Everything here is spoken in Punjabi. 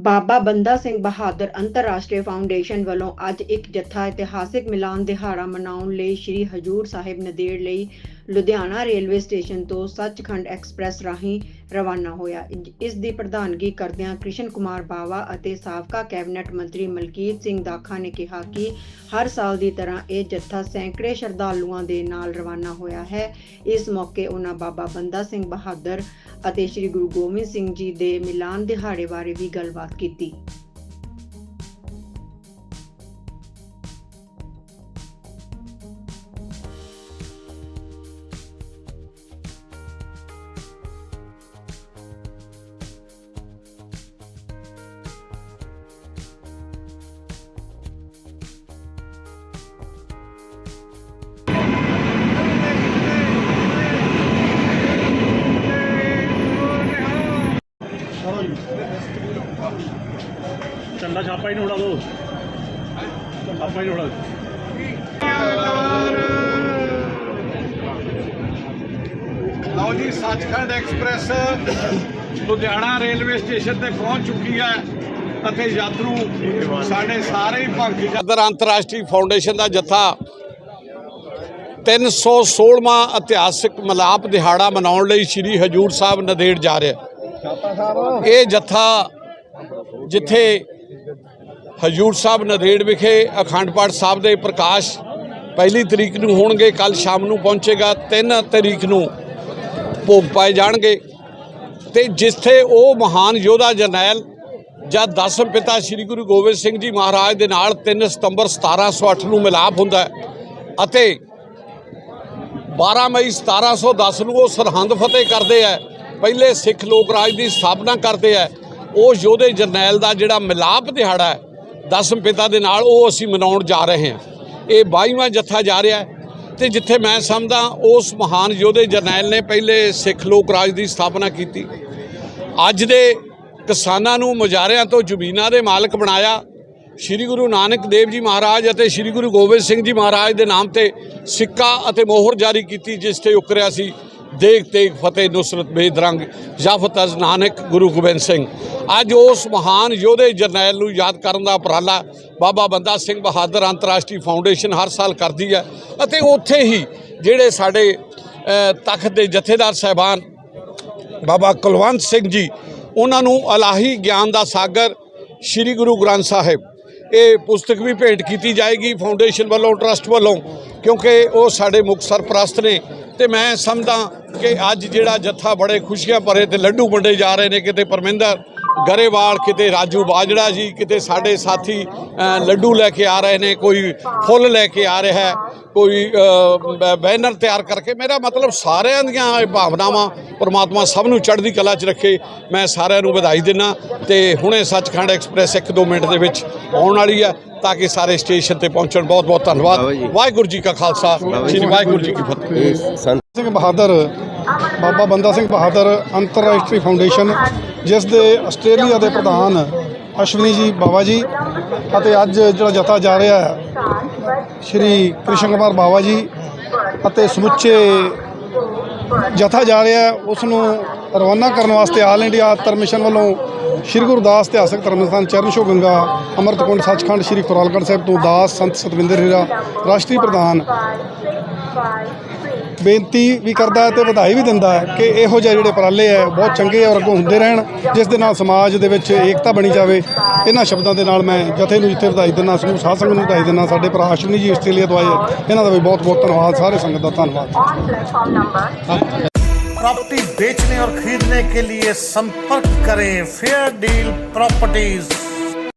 ਬਾਬਾ ਬੰਦਾ ਸਿੰਘ ਬਹਾਦਰ ਅੰਤਰਰਾਸ਼ਟਰੀ ਫਾਊਂਡੇਸ਼ਨ ਵੱਲੋਂ ਅੱਜ ਇੱਕ ਜੱਥਾ ਇਤਿਹਾਸਿਕ ਮਿਲਾਨ ਦਿਹਾੜਾ ਮਨਾਉਣ ਲਈ ਸ੍ਰੀ ਹਜੂਰ ਸਾਹਿਬ ਨਦੇੜ ਲਈ ਲੁਧਿਆਣਾ ਰੇਲਵੇ ਸਟੇਸ਼ਨ ਤੋਂ ਸੱਚਖੰਡ ਐਕਸਪ੍ਰੈਸ ਰਾਹੀਂ ਰਵਾਨਾ ਹੋਇਆ। ਇਸ ਦੀ ਪ੍ਰਧਾਨਗੀ ਕਰਦਿਆਂ ਕ੍ਰਿਸ਼ਨ ਕੁਮਾਰ ਬਾਵਾ ਅਤੇ ਸਾਬਕਾ ਕੈਬਨਿਟ ਮੰਤਰੀ ਮਲਕੀਤ ਸਿੰਘ ਦਾਖਾ ਨੇ ਕਿਹਾ ਕਿ ਹਰ ਸਾਲ ਦੀ ਤਰ੍ਹਾਂ ਇਹ ਜੱਥਾ ਸੈਂਕੜੇ ਸ਼ਰਧਾਲੂਆਂ ਦੇ ਨਾਲ ਰਵਾਨਾ ਹੋਇਆ ਹੈ। ਇਸ ਮੌਕੇ ਉਹਨਾਂ ਬਾਬਾ ਬੰਦਾ ਸਿੰਘ ਬਹਾਦਰ ਅਤੇ ਸ੍ਰੀ ਗੁਰੂ ਗੋਬਿੰਦ ਸਿੰਘ ਜੀ ਦੇ ਮਿਲਾਨ ਦਿਹਾੜੇ ਬਾਰੇ ਵੀ ਗੱਲਬਾਤ ਕੀਤੀ। ਚੰਦਾ ਛਾਪਾ ਹੀ ਨਹੀਂ ਉਡਾ ਦੋ। ਛਾਪਾ ਹੀ ਨਹੀਂ ਉਡਾ ਲਓ ਜੀ Sachkhand express Ludhiana railway station ਤੇ ਪਹੁੰਚ ਚੁੱਕੀ ਹੈ ਅਤੇ ਯਾਤਰੂ ਸਾਡੇ ਸਾਰੇ ਹੀ ਭਗਤੀ ਜਦਰ ਅੰਤਰਰਾਸ਼ਟਰੀ ਫਾਊਂਡੇਸ਼ਨ ਦਾ ਜੱਥਾ 316ਵਾਂ ਇਤਿਹਾਸਿਕ ਮਲਾਪ ਦਿਹਾੜਾ ਮਨਾਉਣ ਲਈ ਸ੍ਰੀ ਹਜੂਰ ਸਾਹਿਬ ਨਦੇੜ ਜਾ ਰਿਹਾ। ਇਹ ਜੱਥਾ ਜਿੱਥੇ ਹਜੂਰ ਸਾਹਿਬ ਨਦੇੜ ਵਿਖੇ ਅਖੰਡ ਪਾਠ ਸਾਹਿਬ ਦੇ ਪ੍ਰਕਾਸ਼ ਪਹਿਲੀ ਤਰੀਕ ਨੂੰ ਹੋਣਗੇ ਕੱਲ ਸ਼ਾਮ ਨੂੰ ਪਹੁੰਚੇਗਾ 3 ਤਰੀਕ ਨੂੰ ਭੋਗ ਪਾਏ ਜਾਣਗੇ। ਤੇ ਜਿੱਥੇ ਉਹ ਮਹਾਨ ਯੋਧਾ ਜਰਨੈਲ ਜਦ ਦਸਮ ਪਿਤਾ ਸ੍ਰੀ ਗੁਰੂ ਗੋਬਿੰਦ ਸਿੰਘ ਜੀ ਮਹਾਰਾਜ ਦੇ ਨਾਲ 3 ਸਤੰਬਰ 1708 ਨੂੰ ਮਿਲਾਪ ਹੁੰਦਾ ਅਤੇ 12 ਮਈ 1710 ਨੂੰ ਉਹ ਸਰਹੰਦ ਫਤਿਹ ਕਰਦੇ ਆ ਪਹਿਲੇ ਸਿੱਖ ਲੋਕ ਰਾਜ ਦੀ ਸਥਾਪਨਾ ਕਰਦੇ ਆ ਉਹ ਯੋਧੇ ਜਰਨੈਲ ਦਾ ਜਿਹੜਾ ਮਿਲਾਪ ਦਿਹਾੜਾ ਹੈ ਦਸਮ ਪਿਤਾ ਦੇ ਨਾਲ ਉਹ ਅਸੀਂ ਮਨਾਉਣ ਜਾ ਰਹੇ ਹਾਂ। ਇਹ 22ਵਾਂ ਜੱਥਾ ਜਾ ਰਿਹਾ ਹੈ ਤੇ ਜਿੱਥੇ ਮੈਂ ਸਮਝਦਾ ਉਸ ਮਹਾਨ ਯੋਧੇ ਜਰਨੈਲ ਨੇ ਪਹਿਲੇ ਸਿੱਖ ਲੋਕ ਰਾਜ ਦੀ ਸਥਾਪਨਾ ਕੀਤੀ। ਅੱਜ ਦੇ ਕਿਸਾਨਾਂ ਨੂੰ ਮੁਜ਼ਾਰਿਆਂ ਤੋਂ ਜ਼ਮੀਨਾਂ ਦੇ ਮਾਲਕ ਬਣਾਇਆ। ਸ੍ਰੀ ਗੁਰੂ ਨਾਨਕ ਦੇਵ ਜੀ ਮਹਾਰਾਜ ਅਤੇ ਸ੍ਰੀ ਗੁਰੂ ਗੋਬਿੰਦ ਸਿੰਘ ਜੀ ਮਹਾਰਾਜ ਦੇ ਨਾਮ ਤੇ ਸਿੱਕਾ ਅਤੇ ਮੋਹਰ ਜਾਰੀ ਕੀਤੀ, ਜਿਸ ਤੇ ਉਕਰਿਆ ਸੀ। ਦੇਖ ਤੇਗ ਫਤਿਹ ਨੁਸਰਤ ਬੇਦਰੰਗ ਜਾਫਤ ਅਜ਼ ਨਾਨਕ ਗੁਰੂ ਗੋਬਿੰਦ ਸਿੰਘ। ਅੱਜ ਉਸ ਮਹਾਨ ਯੋਧੇ ਜਰਨੈਲ ਨੂੰ ਯਾਦ ਕਰਨ ਦਾ ਉਪਰਾਲਾ ਬਾਬਾ ਬੰਦਾ ਸਿੰਘ ਬਹਾਦਰ ਅੰਤਰਰਾਸ਼ਟਰੀ ਫਾਊਂਡੇਸ਼ਨ ਹਰ ਸਾਲ ਕਰਦੀ ਹੈ ਅਤੇ ਉੱਥੇ ਹੀ ਜਿਹੜੇ ਸਾਡੇ ਤਖਤ ਦੇ ਜਥੇਦਾਰ ਸਾਹਿਬਾਨ ਬਾਬਾ ਕੁਲਵੰਤ ਸਿੰਘ ਜੀ, ਉਹਨਾਂ ਨੂੰ ਅਲਾਹੀ ਗਿਆਨ ਦਾ ਸਾਗਰ ਸ੍ਰੀ ਗੁਰੂ ਗ੍ਰੰਥ ਸਾਹਿਬ। ਇਹ ਪੁਸਤਕ ਵੀ ਭੇਂਟ ਕੀਤੀ ਜਾਏਗੀ ਫਾਊਂਡੇਸ਼ਨ ਵੱਲੋਂ, ਟਰਸਟ ਵੱਲੋਂ, ਕਿਉਂਕਿ ਉਹ ਸਾਡੇ ਮੁੱਖ ਸਰਪ੍ਰਸਤ ਨੇ। ਤੇ ਮੈਂ ਸਮਝਦਾ ਕਿ ਅੱਜ ਜਿਹੜਾ ਜੱਥਾ ਬੜੇ ਖੁਸ਼ੀਆਂ ਭਰੇ ਤੇ ਲੱਡੂ ਵੰਡੇ ਜਾ ਰਹੇ ਨੇ, ਕਿਤੇ ਪਰਮਿੰਦਰ ਗਰੇਵਾਲ, ਕਿਤੇ ਰਾਜੂ ਬਾਜੜਾ ਜੀ, ਕਿਤੇ ਸਾਡੇ ਸਾਥੀ ਲੱਡੂ ਲੈ ਕੇ ਆ ਰਹੇ ਨੇ, ਕੋਈ ਫੁੱਲ ਲੈ ਕੇ ਆ ਰਿਹਾ ਹੈ। ਕੋਈ ਬੈਨਰ ਤਿਆਰ ਕਰਕੇ ਮੇਰਾ ਮਤਲਬ ਸਾਰਿਆਂ ਦੀਆਂ ਇਹ ਭਾਵਨਾਵਾਂ ਪ੍ਰਮਾਤਮਾ ਸਭ ਨੂੰ ਚੜ੍ਹਦੀ ਕਲਾ 'ਚ ਰੱਖੇ ਮੈਂ ਸਾਰਿਆਂ ਨੂੰ ਵਧਾਈ ਦਿੰਦਾ ਤੇ ਹੁਣੇ ਸੱਚਖੰਡ ਐਕਸਪ੍ਰੈਸ 1-2 ਮਿੰਟ ਦੇ ਵਿੱਚ ਆਉਣ ਵਾਲੀ ਹੈ ਤਾਂ ਕਿ ਸਾਰੇ ਸਟੇਸ਼ਨ ਤੇ ਪਹੁੰਚਣ। ਬਹੁਤ ਬਹੁਤ ਧੰਨਵਾਦ। ਵਾਹਿਗੁਰੂ ਜੀ ਕਾ ਖਾਲਸਾ। ਸ੍ਰੀ ਵਾਹਿਗੁਰੂ ਜੀ ਕੀ ਫਤਿਹ। ਸੰਤ ਸਿੰਘ ਬਹਾਦਰ ਬਾਬਾ ਬੰਦਾ ਸਿੰਘ ਬਹਾਦਰ ਅੰਤਰਰਾਸ਼ਟਰੀ ਫਾਊਂਡੇਸ਼ਨ ਜਿਸ ਦੇ ਆਸਟ੍ਰੇਲੀਆ ਦੇ ਪ੍ਰਧਾਨ ਅਸ਼ਵਨੀ ਜੀ ਬਾਵਾ ਜੀ ਅਤੇ ਅੱਜ ਜਿਹੜਾ ਜਥਾ ਜਾ ਰਿਹਾ ਹੈ ਸ਼੍ਰੀ ਕ੍ਰਿਸ਼ਨ ਕੁਮਾਰ ਬਾਵਾ ਜੀ ਅਤੇ ਸਮੁੱਚੇ ਜਥਾ ਜਾ ਰਿਹਾ ਉਸ ਨੂੰ ਰਵਾਨਾ ਕਰਨ ਵਾਸਤੇ ਆਲ ਇੰਡੀਆ ਧਰਮ ਮਿਸ਼ਨ ਵੱਲੋਂ ਸ਼੍ਰੀ ਗੁਰਦਾਸ ਇਤਿਹਾਸਕ ਧਰਮ ਸਥਾਨ ਚਰਨ ਸ਼ੋ ਗੰਗਾ, ਅੰਮ੍ਰਿਤਕੁੰਡ, ਸੱਚਖੰਡ, ਸ਼੍ਰੀ ਖੁਰਾਲਗੜ੍ਹ ਸਾਹਿਬ ਤੋਂ ਦਾਸ ਸੰਤ ਸਤਵਿੰਦਰ ਹੀਰਾ, ਰਾਸ਼ਟਰੀ ਪ੍ਰਧਾਨ ਬੇਨਤੀ ਵੀ ਕਰਦਾ ਹੈ ਤੇ ਵਧਾਈ ਵੀ ਦਿੰਦਾ ਹੈ ਕਿ ਇਹੋ ਜਿਹੇ ਜਿਹੜੇ ਉਪਰਾਲੇ ਹੈ ਬਹੁਤ ਚੰਗੇ ਔਰ ਅੱਗੋਂ ਹੁੰਦੇ ਰਹਿਣ ਜਿਸ ਦੇ ਨਾਲ ਸਮਾਜ ਦੇ ਵਿੱਚ ਏਕਤਾ ਬਣੀ ਜਾਵੇ ਇਹਨਾਂ ਸ਼ਬਦਾਂ ਦੇ ਨਾਲ ਮੈਂ ਜਥੇ ਨੂੰ ਜਿੱਥੇ ਵਧਾਈ ਦਿੰਦਾ ਸਮੂਹ ਸਾਧ ਸੰਗਤ ਨੂੰ ਵਧਾਈ ਦਿੰਦਾ ਸਾਡੇ ਭਰਾ ਅਸ਼ਵਨੀ ਜੀ ਆਸਟ੍ਰੇਲੀਆ ਤੋਂ ਆਏ ਹੈ। ਇਹਨਾਂ ਦਾ ਵੀ ਬਹੁਤ ਬਹੁਤ ਧੰਨਵਾਦ ਸਾਰੇ ਸੰਗਤ ਦਾ ਧੰਨਵਾਦ प्रॉपर्टी बेचने और खरीदने के लिए संपर्क करें फेयर डील प्रॉपर्टीज